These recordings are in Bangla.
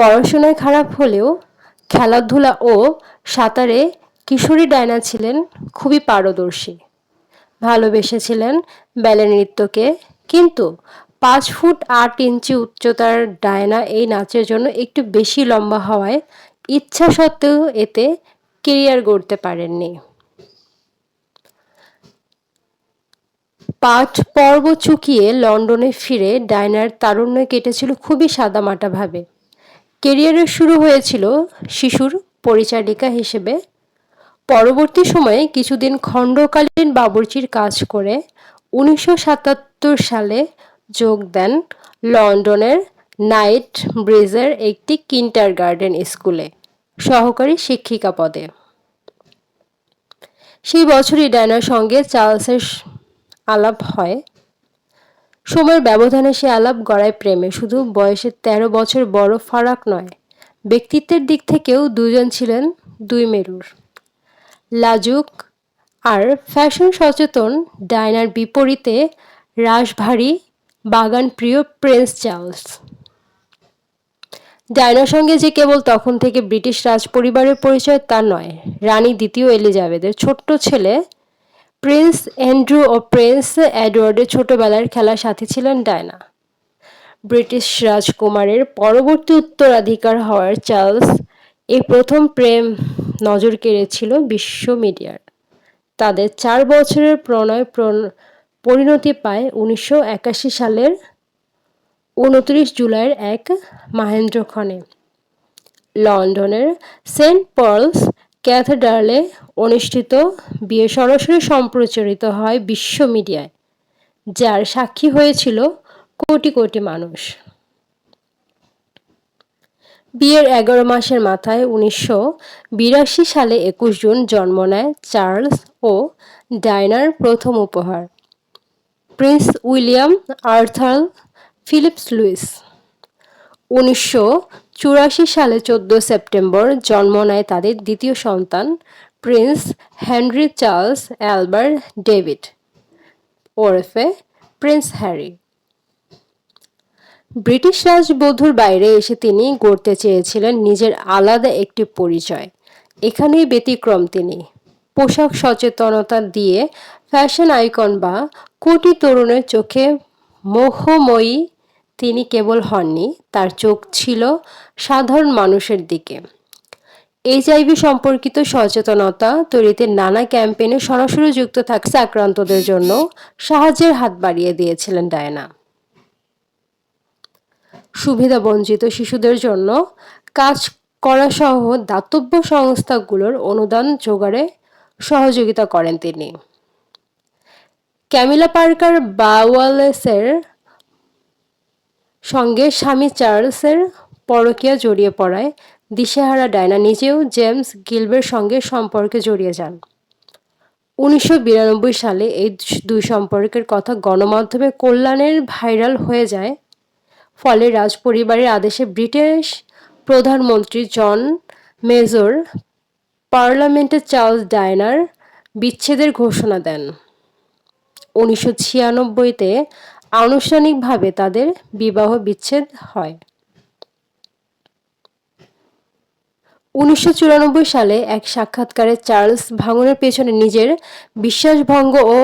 পড়াশোনায় খারাপ হলেও খেলাধুলা ও সাঁতারে কিশোরী ডায়না ছিলেন খুবই পারদর্শী। ভালোবেসেছিলেন ব্যালে নৃত্যকে, কিন্তু পাঁচ ফুট আট ইঞ্চি উচ্চতার ডায়না এই নাচের জন্য একটু বেশি লম্বা হওয়ায় ইচ্ছা সত্ত্বেও এতে কেরিয়ার গড়তে পারেননি। পাঠ পর্ব চুকিয়ে লন্ডনে ফিরে ডায়নার তারুণ্য কেটেছিল খুবই সাদামাটাভাবে কেরিয়ারের শুরু হয়েছিল শিশুর পরিচারিকা হিসেবে। পরবর্তী সময়ে কিছুদিন খণ্ডকালীন বাবুর্চির কাজ করে উনিশশো সাতাত্তর সালে যোগ দেন লন্ডনের নাইট ব্রিজের একটি কিন্টার গার্ডেন স্কুলে সহকারী শিক্ষিকা পদে। সেই বছরই ডায়নার সঙ্গে চার্লসের আলাপ হয়। সময়ের ব্যবধানে সে আলাপ গড়ায় প্রেমে। শুধু বয়সের তেরো বছর বড় ফারাক নয়, ব্যক্তিত্বের দিক থেকেও দুজন ছিলেন দুই মেরুর। লাজুক আর ফ্যাশন সচেতন ডায়নার বিপরীতে রাশভারী বাগান প্রিয় প্রিন্স চার্লস। ডায়নার সঙ্গে যে কেবল তখন থেকে ব্রিটিশ রাজ পরিবারের পরিচয় তা নয়, রানী দ্বিতীয় এলিজাবেথের ছোট্ট ছেলে প্রিন্স অ্যান্ড্রু ও প্রিন্স এডওয়ার্ডের ছোটবেলার খেলার সাথে ছিলেন ডায়না। ব্রিটিশ রাজকুমারের পরবর্তী উত্তরাধিকার হওয়ার চার্লস এই প্রথম প্রেম নজর কেড়েছিল বিশ্ব মিডিয়ার। তাদের চার বছরের প্রণয় পরিণতি পায় উনিশশো একাশি সালের উনত্রিশ জুলাইয়ের এক মাহেন্দ্রক্ষণে। লন্ডনের সেন্ট পলস ক্যাথেড্রালে অনুষ্ঠিত বিয়ে সরাসরি সম্প্রচারিত হয় বিশ্ব মিডিয়ায়, যার সাক্ষী হয়েছিল কোটি কোটি মানুষ। বিয়ের এগারো মাসের মাথায় উনিশশো বিরাশি সালে একুশ জুন জন্ম নেয় চার্লস ও ডায়নার প্রথম উপহার, prince William Arthur Philips Louis. উনিশশো চুরাশি সালে চোদ্দ সেপ্টেম্বর জন্ম নেয় তাদের দ্বিতীয় সন্তান, prince Henry Charles Albert David. ওরফে প্রিন্স হ্যারি। ব্রিটিশ রাজবধূর বাইরে এসে তিনি গড়তে চেয়েছিলেন নিজের আলাদা একটি পরিচয়। এখানেই ব্যতিক্রম তিনি। পোশাক সচেতনতা দিয়ে ফ্যাশন আইকন বা কোটি তরুণের চোখে মোহময়ী তিনি কেবল হননি, তার চোখ ছিল সাধারণ মানুষের দিকে। এইচআইভি সম্পর্কিত সচেতনতা তৈরিতে নানা ক্যাম্পেইনে সরাসরি যুক্ত থাকছে আক্রান্তদের জন্য সাহায্যের হাত বাড়িয়ে দিয়েছিলেন ডায়না। সুবিধা বঞ্চিত শিশুদের জন্য কাজ করা সহ দাতব্য সংস্থাগুলোর অনুদান জোগাড়ে সহযোগিতা করেন তিনি। ক্যামিলা পার্কার বাওয়ালেসের সঙ্গে স্বামী চার্লসের পরকীয়া জড়িয়ে পড়ায়। দিশেহারা ডায়না নিজেও জেমস গিলবের সঙ্গে সম্পর্কে জড়িয়ে যান। উনিশশো বিরানব্বই সালে এই দুই সম্পর্কের কথা গণমাধ্যমে কল্যাণের ভাইরাল হয়ে যায়। ফলে রাজপরিবারের আদেশে ব্রিটিশ প্রধানমন্ত্রী জন মেজর পার্লামেন্টে চার্লস ডায়নার বিচ্ছেদের ঘোষণা দেন। উনিশশো ছিয়ানব্বইতে আনুষ্ঠানিকভাবে তাদের বিবাহ বিচ্ছেদ হয়। উনিশশো সালে এক সাক্ষাৎকারে চার্লস ভাঙনের পেছনে নিজের বিশ্বাসভঙ্গ ও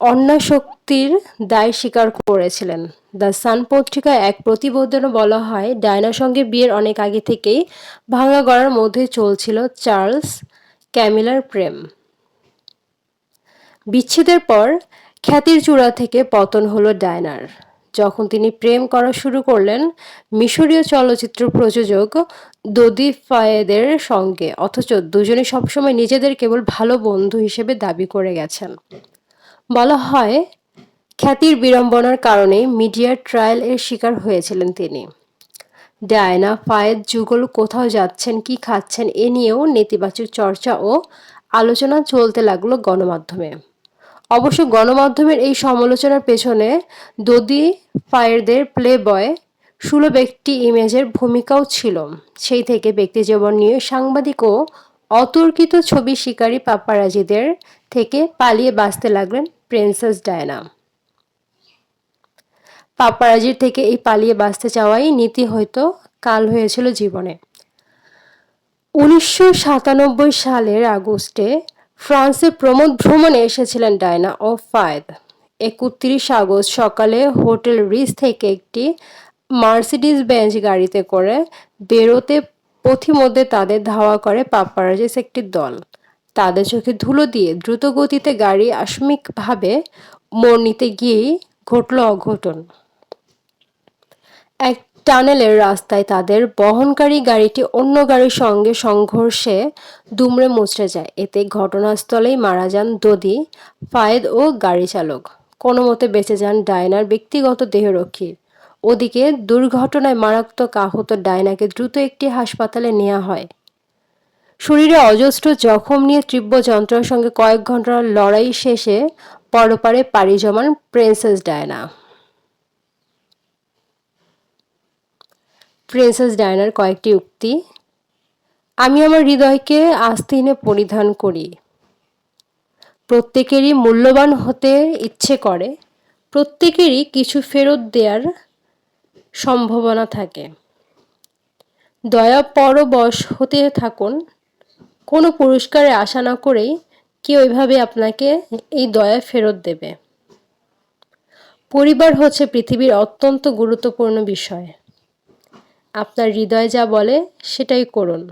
অন্যাশক্তির দায় স্বীকার করেছিলেন। দ্য সান পত্রিকায় এক প্রতিবেদনে বলা হয়, ডায়নার সঙ্গে বিয়ের অনেক আগে থেকেই ভাঙা গড়ার মধ্যে চলছিল চার্লস ক্যামিলার প্রেম। বিচ্ছেদের পর খ্যাতির চূড়া থেকে পতন হলো ডায়নার। যখন তিনি প্রেম করা শুরু করলেন, মিশরীয় চলচ্চিত্র প্রযোজক দদি ফায়েদের সঙ্গে, অথচ দুজনে সবসময় নিজেদের কেবল ভালো বন্ধু হিসেবে দাবি করে গেছেন। বলা হয়, খ্যাতির বিড়ম্বনার কারণে মিডিয়ার ট্রায়াল এর শিকার হয়েছিলেন তিনি। ডায়না ফায়েদ যুগল কোথাও যাচ্ছেন, কি খাচ্ছেন, এ নিয়েও নেতিবাচক চর্চা ও আলোচনা চলতে লাগল গণমাধ্যমে। অবশ্য গণমাধ্যমের এই সমালোচনার পেছনে দদি ফায়ারদের প্লে বয় সুলভ একটি ইমেজের ভূমিকাও ছিল। সেই থেকে ব্যক্তি জীবন নিয়ে সাংবাদিক ও অতর্কিত ছবি শিকারী পাপ্পারাজিদের থেকে পালিয়ে বাঁচতে লাগলেন প্রিন্সেস ডায়না। পাপারাজির থেকে এই পালিয়ে বাঁচতে চাওয়াই নীতি হয়তো কাল হয়েছিল জীবনে। উনিশশো সাতানব্বই সালের আগস্টে ফ্রান্সে প্রমোদ ভ্রমণে এসেছিলেন ডায়না ও ফায়েদ। একত্রিশ আগস্ট সকালে হোটেল রিস থেকে একটি মার্সিডিস বেঞ্চ গাড়িতে করে বেরোতে পথিমধ্যে তাদের ধাওয়া করে পাপ্পারাজিস একটি দল। তাদের চোখে ধুলো দিয়ে দ্রুত গতিতে গাড়ি আকস্মিকভাবে মোড় নিতে গিয়েই ঘটল অঘটন। এক টানেলের রাস্তায় তাদের বহনকারী গাড়িটি অন্য গাড়ির সঙ্গে সংঘর্ষে দুমড়ে মুচড়ে যায়। এতে ঘটনাস্থলেই মারা যান দদি, ফায়েদ ও গাড়ি চালক। কোনো মতে বেঁচে যান ডায়নার ব্যক্তিগত দেহরক্ষী। ওদিকে দুর্ঘটনায় মারাত্মক আহত ডায়নাকে দ্রুত একটি হাসপাতালে নেওয়া হয়। শরীরে অজস্র জখম নিয়ে তীব্র যন্ত্রণার সঙ্গে কয়েক ঘণ্টার লড়াই শেষে পরপারে পাড়ি জমান প্রিন্সেস ডায়না। প্রিন্সেস ডায়নার কয়েকটি উক্তি। আমি আমার হৃদয়কে আস্তিনে পরিধান করি। প্রত্যেকেরই মূল্যবান হতে ইচ্ছে করে, প্রত্যেকেরই কিছু ফেরত দেওয়ার সম্ভাবনা থাকে। দয়া পরবশ হতে থাকুন, কোনো পুরস্কারে আশা না করেই কেউ এভাবে আপনাকে এই দয়া ফেরত দেবে। পরিবার হচ্ছে পৃথিবীর অত্যন্ত গুরুত্বপূর্ণ বিষয়। আপনার হৃদয় যা বলে সেটাই করুন।